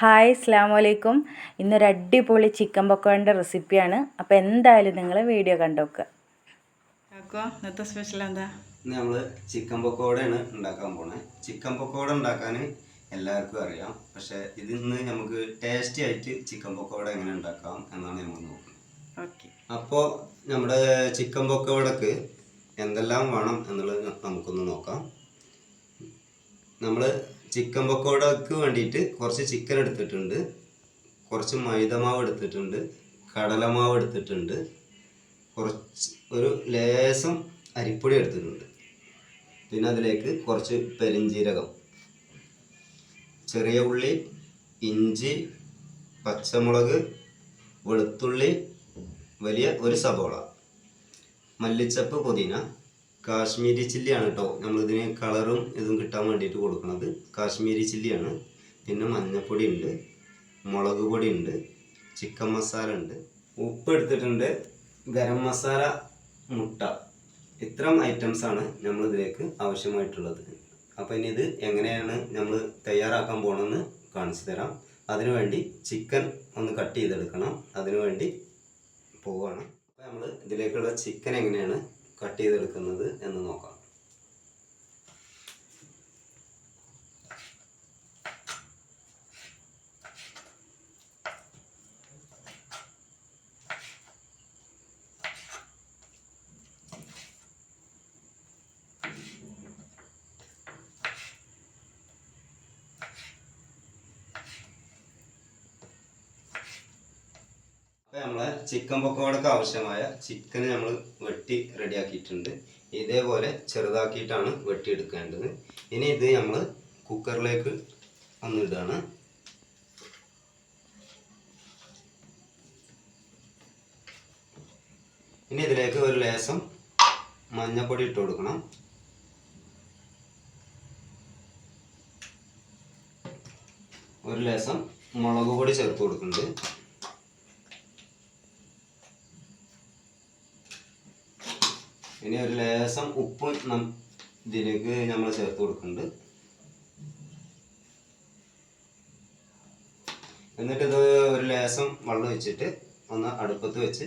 Hi അസ്സാം വലൈക്കും ഇന്നൊരു അടിപൊളി ചിക്കൻ പക്കോടന്റെ റെസിപ്പിയാണ്. അപ്പോൾ എന്തായാലും നിങ്ങൾ വീഡിയോ കണ്ടോക്കുക കാക്കോ ഇന്നത്തെ സ്പെഷ്യൽ എന്താ? നമ്മൾ ചിക്കൻ പക്കോടയാണ് ഉണ്ടാക്കാൻ പോണേ. ചിക്കൻ പക്കോട ഉണ്ടാക്കാൻ എല്ലാവർക്കും അറിയാം. പക്ഷേ ഇതിന്ന് നമുക്ക് ടേസ്റ്റി ആയിട്ട് ചിക്കൻ പക്കോട എങ്ങനെ ഉണ്ടാക്കാം എന്നാണ് നമ്മൾ നോക്കുന്നത്. ഓക്കെ അപ്പോൾ നമ്മുടെ ചിക്കൻ പക്കോടക്ക് എന്തെല്ലാം വേണം എന്നുള്ളത് നമുക്കൊന്ന് നോക്കാം. നമ്മൾ ചിക്കൻ പക്കോടക്ക് വേണ്ടിയിട്ട് കുറച്ച് ചിക്കൻ എടുത്തിട്ടുണ്ട്. കുറച്ച് മൈദമാവ് എടുത്തിട്ടുണ്ട്. കടലമാവ് എടുത്തിട്ടുണ്ട്. കുറച്ച് ഒരു ലേസം അരിപ്പൊടി എടുത്തിട്ടുണ്ട്. പിന്നെ അതിലേക്ക് കുറച്ച് പെരിഞ്ജീരകം ചെറിയ ഉള്ളി ഇഞ്ചി പച്ചമുളക് വെളുത്തുള്ളി വലിയ ഒരു സബോള മല്ലിച്ചപ്പ് പുതിന. കാശ്മീരി ചില്ലിയാണ് കേട്ടോ. നമ്മളിതിന് കളറും ഇതും കിട്ടാൻ വേണ്ടിയിട്ട് കൊടുക്കുന്നത് കാശ്മീരി ചില്ലിയാണ്. പിന്നെ മഞ്ഞപ്പൊടി ഉണ്ട് മുളക് പൊടി ഉണ്ട് ചിക്കൻ മസാല ഉണ്ട്. ഉപ്പ് എടുത്തിട്ടുണ്ട് ഗരം മസാല മുട്ട. ഇത്തരം ഐറ്റംസ് ആണ് നമ്മൾ ഇതിലേക്ക് ആവശ്യമായിട്ടുള്ളത്. അപ്പോൾ ഇനി ഇത് എങ്ങനെയാണ് നമ്മൾ തയ്യാറാക്കാൻ പോകണമെന്ന് കാണിച്ചു തരാം. അതിനുവേണ്ടി ചിക്കൻ ഒന്ന് കട്ട് ചെയ്തെടുക്കണം. അതിനുവേണ്ടി പോവുകയാണ് അപ്പോൾ നമ്മൾ ഇതിലേക്കുള്ള ചിക്കൻ എങ്ങനെയാണ് കട്ട് ചെയ്തെടുക്കുന്നത് എന്ന് നോക്കാം. നമ്മളെ ചിക്കൻ പക്കോടക്ക് ആവശ്യമായ ചിക്കൻ നമ്മൾ വെട്ടി റെഡിയാക്കിയിട്ടുണ്ട് ഇതേപോലെ ചെറുതാക്കിയിട്ടാണ് വെട്ടിയെടുക്കേണ്ടത്. ഇനി ഇത് നമ്മൾ കുക്കറിലേക്ക് ഒന്ന് ഇടുകയാണ് ഇനി ഇതിലേക്ക് ഒരു ലേസം മഞ്ഞപ്പൊടി ഇട്ട് കൊടുക്കണം. ഒരു ലേസം മുളക് പൊടി ചേർത്ത് കൊടുക്കുന്നുണ്ട്. ഇനി ഒരു ലേസം ഉപ്പും ഇതിലേക്ക് നമ്മൾ ചേർത്ത് കൊടുക്കുന്നുണ്ട്. എന്നിട്ട് ഇത് ഒരു ലേസം വെള്ളം വെച്ചിട്ട് ഒന്ന് അടുപ്പത്ത് വെച്ച്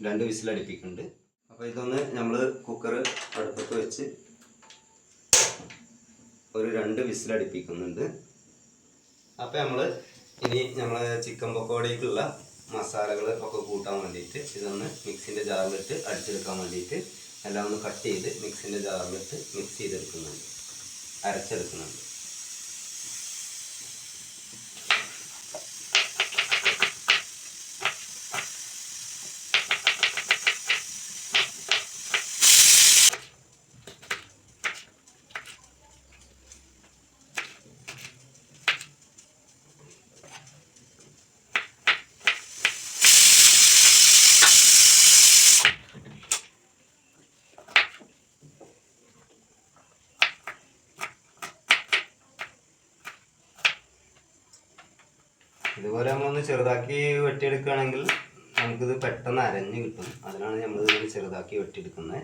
രണ്ട് വിസിൽ അടുപ്പിക്കുന്നുണ്ട് അപ്പോൾ ഇതൊന്ന് നമ്മൾ കുക്കർ അടുപ്പത്ത് വെച്ച് ഒരു രണ്ട് വിസിൽ അടുപ്പിക്കുന്നുണ്ട് അപ്പോൾ നമ്മൾ ഇനി നമ്മൾ ചിക്കൻ പക്കോടയ്ക്കുള്ള മസാലകൾ ഒക്കെ കൂട്ടാൻ വേണ്ടിയിട്ട് ഇതൊന്ന് മിക്സിന്റെ ജാറിലിട്ട് അടിച്ചെടുക്കാൻ വേണ്ടിയിട്ട് എല്ലാം ഒന്ന് കട്ട് ചെയ്ത് മിക്സിന്റെ ജാറിലിട്ട് മിക്സ് ചെയ്തെടുക്കുന്നുണ്ട്. അരച്ചെടുക്കുന്നുണ്ട്. ഇതുപോലെ നമ്മളൊന്ന് ചെറുതാക്കി വെട്ടിയെടുക്കുകയാണെങ്കിൽ നമുക്കിത് പെട്ടെന്ന് അരഞ്ഞ് കിട്ടും. അതിനാണ് നമ്മൾ ചെറുതാക്കി വെട്ടിയെടുക്കുന്നത്.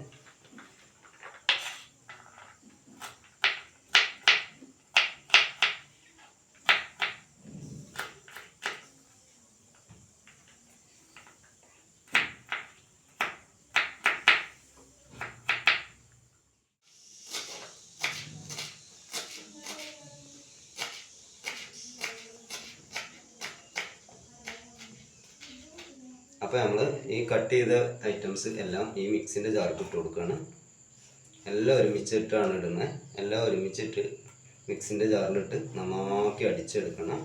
അപ്പോൾ നമ്മൾ ഈ കട്ട് ചെയ്ത ഐറ്റംസ് എല്ലാം ഈ മിക്സിന്റെ ജാറിൽ ഇട്ട് കൊടുക്കുകയാണ് എല്ലാം ഒരുമിച്ചിട്ടാണ് ഇടുന്നത് എല്ലാം ഒരുമിച്ചിട്ട് മിക്സിന്റെ ജാറിലിട്ട് നന്നാക്കി അടിച്ചെടുക്കണം.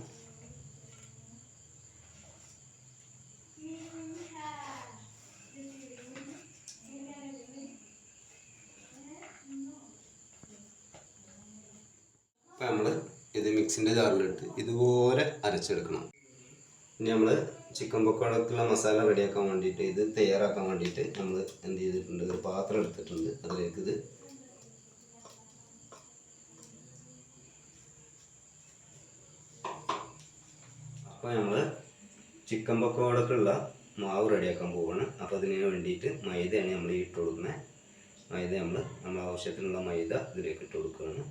അപ്പോൾ നമ്മൾ ഇത് മിക്സിന്റെ ജാറിലിട്ട് ഇതുപോലെ അരച്ചെടുക്കണം. ഇനി നമ്മൾ ചിക്കൻ പക്കോടക്കുള്ള മസാല റെഡിയാക്കാൻ വേണ്ടിയിട്ട് ഇത് തയ്യാറാക്കാൻ വേണ്ടിയിട്ട് നമ്മൾ എന്ത് ചെയ്തിട്ടുണ്ട്? ഒരു പാത്രം എടുത്തിട്ടുണ്ട്. അതിലേക്ക് ഇത് അപ്പോൾ നമ്മൾ ചിക്കൻ പക്കോടക്കുള്ള മാവ് റെഡിയാക്കാൻ പോവുകയാണ് അപ്പോൾ അതിന് വേണ്ടിയിട്ട് മൈദയാണ് നമ്മൾ ഇട്ട് കൊടുക്കുന്നത് മൈദ നമ്മൾ നമ്മൾ ആവശ്യത്തിനുള്ള മൈദ ഇതിലേക്ക് ഇട്ട് കൊടുക്കുകയാണ്.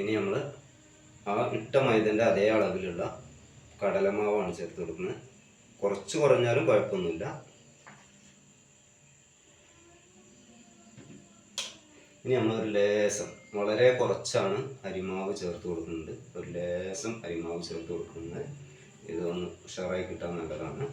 ഇനി നമ്മൾ ആ ഇട്ട മൈദന്റെ അതേ അളവിലുള്ള കടലമാവാണ് ചേർത്ത് കൊടുക്കുന്നത്. കുറച്ച് കുറഞ്ഞാലും കുഴപ്പമൊന്നുമില്ല. ഇനി നമ്മൾ ഒരു ലേസം വളരെ കുറച്ചാണ് അരിമാവ് ചേർത്ത് കൊടുക്കുന്നത്. ഒരു ലേസം അരിമാവ് ചേർത്ത് കൊടുക്കുന്നത്. ഇതൊന്ന് ഉഷാറായി കിട്ടാൻ നല്ലതാണ്.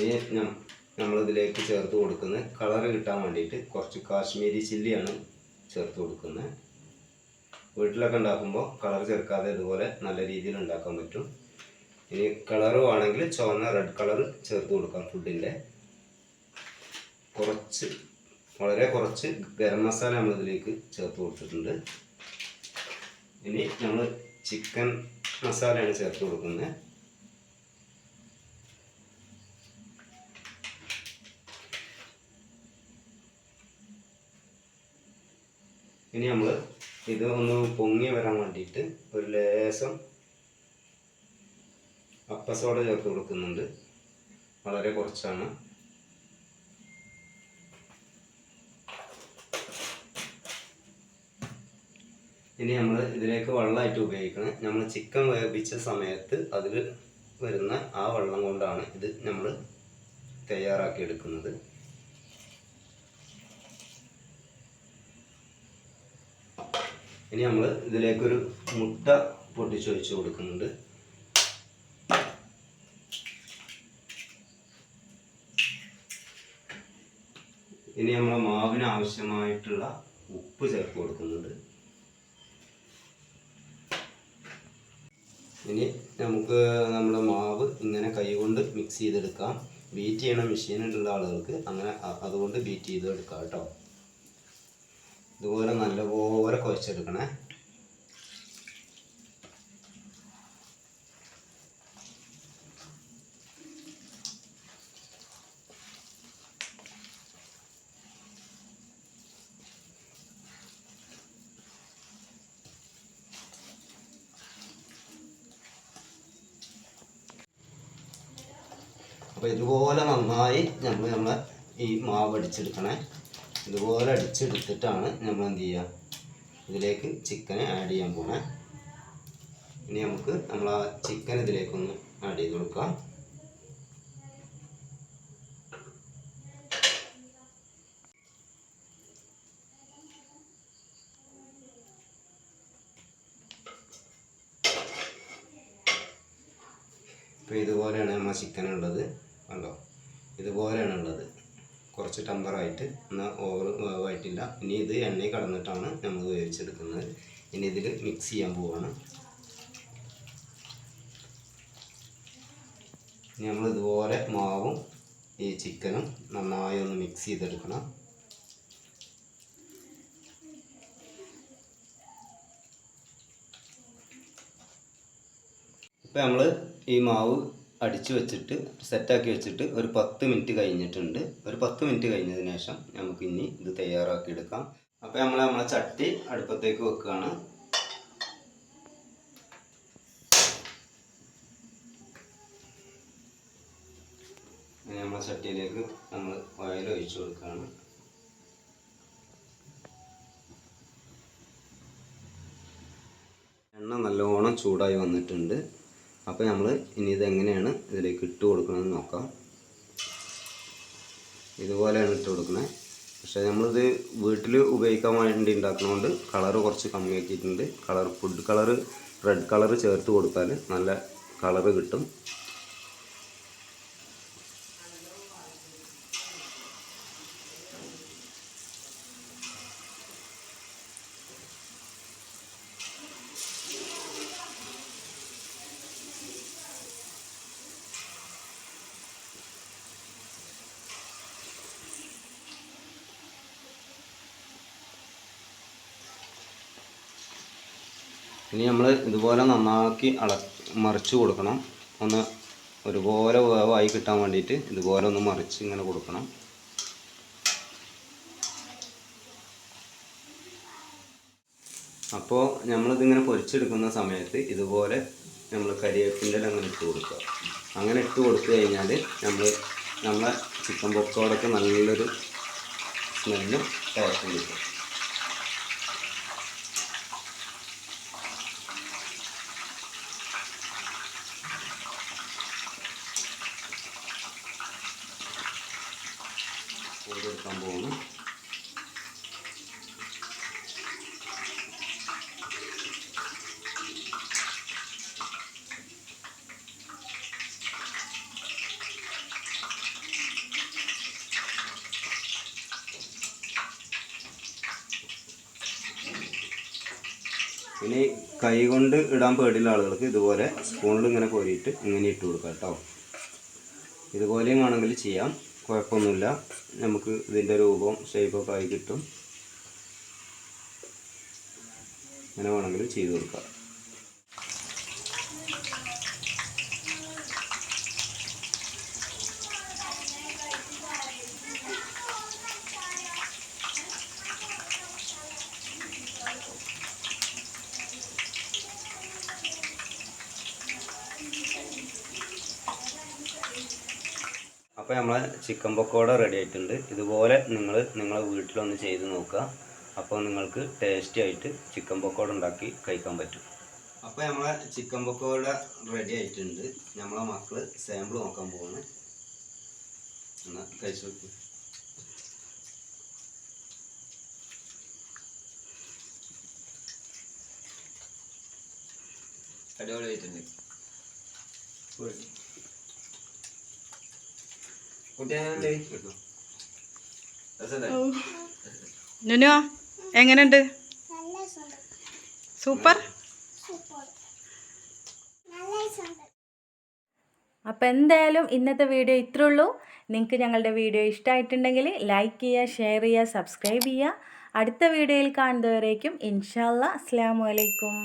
ഇനി നമ്മളിതിലേക്ക് ചേർത്ത് കൊടുക്കുന്നത് കളർ കിട്ടാൻ വേണ്ടിയിട്ട് കുറച്ച് കാശ്മീരി ചില്ലിയാണ് ചേർത്ത് കൊടുക്കുന്നത്. വീട്ടിലൊക്കെ ഉണ്ടാക്കുമ്പോൾ കളർ ചേർക്കാതെ ഇതുപോലെ നല്ല രീതിയിൽ ഉണ്ടാക്കാൻ പറ്റും. ഇനി കളറ് ആണെങ്കിൽ ചുവന്ന റെഡ് കളർ ചേർത്ത് കൊടുക്കാം ഫുഡിന്റെ കുറച്ച് വളരെ കുറച്ച് ഗരം മസാല നമ്മളിതിലേക്ക് ചേർത്ത് കൊടുത്തിട്ടുണ്ട്. ഇനി നമ്മൾ ചിക്കൻ മസാലയാണ് ചേർത്ത് കൊടുക്കുന്നത്. ഇനി നമ്മൾ ഇത് ഒന്ന് പൊങ്ങി വരാൻ വേണ്ടിയിട്ട് ഒരു ലേശം അപ്പസോട ചേർത്ത് കൊടുക്കുന്നുണ്ട്. വളരെ കുറച്ചാണ്. ഇനി നമ്മൾ ഇതിലേക്ക് വെള്ളമായിട്ട് ഉപയോഗിക്കണം. നമ്മൾ ചിക്കൻ വേവിച്ച സമയത്ത് അതിൽ വരുന്ന ആ വെള്ളം കൊണ്ടാണ് ഇത് നമ്മൾ തയ്യാറാക്കി എടുക്കുന്നത്. ഇനി നമ്മൾ ഇതിലേക്കൊരു മുട്ട പൊട്ടിച്ചൊഴിച്ച് കൊടുക്കുന്നുണ്ട്. ഇനി നമ്മൾ മാവിന് ആവശ്യമായിട്ടുള്ള ഉപ്പ് ചേർത്ത് കൊടുക്കുന്നുണ്ട്. ഇനി നമുക്ക് നമ്മുടെ മാവ് ഇങ്ങനെ കൈകൊണ്ട് മിക്സ് ചെയ്തെടുക്കാം. ബീറ്റ് ചെയ്യണ മെഷീനിലുള്ള ആളുകൾക്ക് അങ്ങനെ അതുകൊണ്ട് ബീറ്റ് ചെയ്തെടുക്കാം കേട്ടോ. ഇതുപോലെ നല്ലപോലെ കുഴച്ചെടുക്കണേ. അപ്പോൾ ഇതുപോലെ നന്നായി നമ്മൾ നമ്മൾ ഈ മാവ് അടിച്ചെടുക്കണേ. ഇതുപോലെ അടിച്ചെടുത്തിട്ടാണ് നമ്മൾ എന്ത് ചെയ്യുക ഇതിലേക്ക് ചിക്കൻ ആഡ് ചെയ്യാൻ പോണേ. ഇനി നമുക്ക് നമ്മൾ ആ ചിക്കൻ ഇതിലേക്കൊന്ന് ആഡ് ചെയ്ത് കൊടുക്കാം. ഇപ്പോൾ ഇതുപോലെയാണ് നമ്മൾ ചിക്കൻ ഉള്ളത്. കണ്ടോ? ഇതുപോലെയാണ് ഉള്ളത് കുറച്ച് ടെമ്പറായിട്ട് എന്നാൽ ഓവർ വേവായിട്ടില്ല ഇനി ഇത് എണ്ണയിൽ കടന്നിട്ടാണ് നമ്മൾ വേവിച്ചെടുക്കുന്നത്. ഇനി ഇതിൽ മിക്സ് ചെയ്യാൻ ഇനി നമ്മൾ ഇതുപോലെ മാവും ഈ ചിക്കനും നന്നായി ഒന്ന് മിക്സ് ചെയ്തെടുക്കണം. ഇപ്പം നമ്മൾ ഈ മാവ് അടിച്ചു വെച്ചിട്ട് സെറ്റാക്കി വെച്ചിട്ട് ഒരു പത്ത് മിനിറ്റ് കഴിഞ്ഞിട്ടുണ്ട്. ഒരു പത്ത് മിനിറ്റ് കഴിഞ്ഞതിന് ശേഷം നമുക്ക് ഇനി ഇത് തയ്യാറാക്കി എടുക്കാം. അപ്പോൾ നമ്മൾ നമ്മളെ ചട്ടി അടുപ്പത്തേക്ക് വെക്കുകയാണ്. നമ്മളെ ചട്ടിയിലേക്ക് നമ്മൾ ഓയിൽ ഒഴിച്ചു കൊടുക്കുകയാണ്. എണ്ണ നല്ലോണം ചൂടായി വന്നിട്ടുണ്ട്. അപ്പോൾ നമ്മൾ ഇനി ഇതെങ്ങനെയാണ് ഇതിലേക്ക് ഇട്ട് കൊടുക്കണമെന്ന് നോക്കാം. ഇതുപോലെയാണ് ഇട്ട് കൊടുക്കുന്നത് പക്ഷേ നമ്മളിത് വീട്ടിൽ ഉപയോഗിക്കാൻ വേണ്ടി ഉണ്ടാക്കുന്നതുകൊണ്ട് കളറ് കുറച്ച് കമ്മിയാക്കിയിട്ടുണ്ട്. Colour food colour red colour ചേർത്ത് കൊടുത്താൽ നല്ല കളറ് കിട്ടും. ഇനി നമ്മൾ ഇതുപോലെ നന്നാക്കി അള മറിച്ച് കൊടുക്കണം. ഒന്ന് ഒരുപോലെ വേവായി കിട്ടാൻ വേണ്ടിയിട്ട് ഇതുപോലെ ഒന്ന് മറിച്ച് ഇങ്ങനെ കൊടുക്കണം. അപ്പോൾ നമ്മളിതിങ്ങനെ പൊരിച്ചെടുക്കുന്ന സമയത്ത് ഇതുപോലെ നമ്മൾ കരിയേപ്പിന്റെ അങ്ങനെ ഇട്ട് കൊടുക്കുക. അങ്ങനെ ഇട്ട് കൊടുത്തു കഴിഞ്ഞാൽ നമ്മൾ നമ്മളെ ചിക്കൻ പൊക്കോടൊക്കെ നല്ലൊരു സ്മെല്ലും ടേസ്റ്റും കിട്ടും. കൊടുക്കാൻ പോകുന്നു. ഇനി കൈ കൊണ്ട് ഇടാൻ പേടിയുള്ള ആളുകൾക്ക് ഇതുപോലെ സ്പൂണിൽ ഇങ്ങനെ കോരിയിട്ട് ഇങ്ങനെ ഇട്ട് കൊടുക്കാം കേട്ടോ. ഇതുപോലെയും വേണമെങ്കിൽ ചെയ്യാം. കുഴപ്പമൊന്നുമില്ല. നമുക്ക് ഇതിന്റെ രൂപവും ഷേപ്പൊക്കെ ആയി കിട്ടും. അങ്ങനെ വേണമെങ്കിൽ ചെയ്ത് കൊടുക്കാം. അപ്പോൾ നമ്മളെ ചിക്കൻ പക്കോട റെഡി ആയിട്ടുണ്ട്. ഇതുപോലെ നിങ്ങൾ നിങ്ങളെ വീട്ടിലൊന്ന് ചെയ്ത് നോക്കുക. അപ്പോൾ നിങ്ങൾക്ക് ടേസ്റ്റി ആയിട്ട് ചിക്കൻ പക്കോട ഉണ്ടാക്കി കഴിക്കാൻ പറ്റും. അപ്പോൾ നമ്മളെ ചിക്കൻ പക്കോട റെഡി ആയിട്ടുണ്ട്. നമ്മളെ മക്കൾ സാമ്പിൾ നോക്കാൻ പോകുന്നു എന്നാൽ കഴിച്ചു നോക്കി. അടിപൊളിയായിട്ടുണ്ട്. നുനു എങ്ങനെയുണ്ട്? സൂപ്പർ. അപ്പോൾ എന്തായാലും ഇന്നത്തെ വീഡിയോ ഇത്രേ ഉള്ളൂ നിങ്ങൾക്ക് ഞങ്ങളുടെ വീഡിയോ ഇഷ്ടമായിട്ടുണ്ടെങ്കിൽ ലൈക്ക് ചെയ്യുക ഷെയർ ചെയ്യുക സബ്സ്ക്രൈബ് ചെയ്യുക. അടുത്ത വീഡിയോയിൽ കാണുന്നവരേക്കും ഇൻഷാല്ല അസ്സാം വലൈക്കും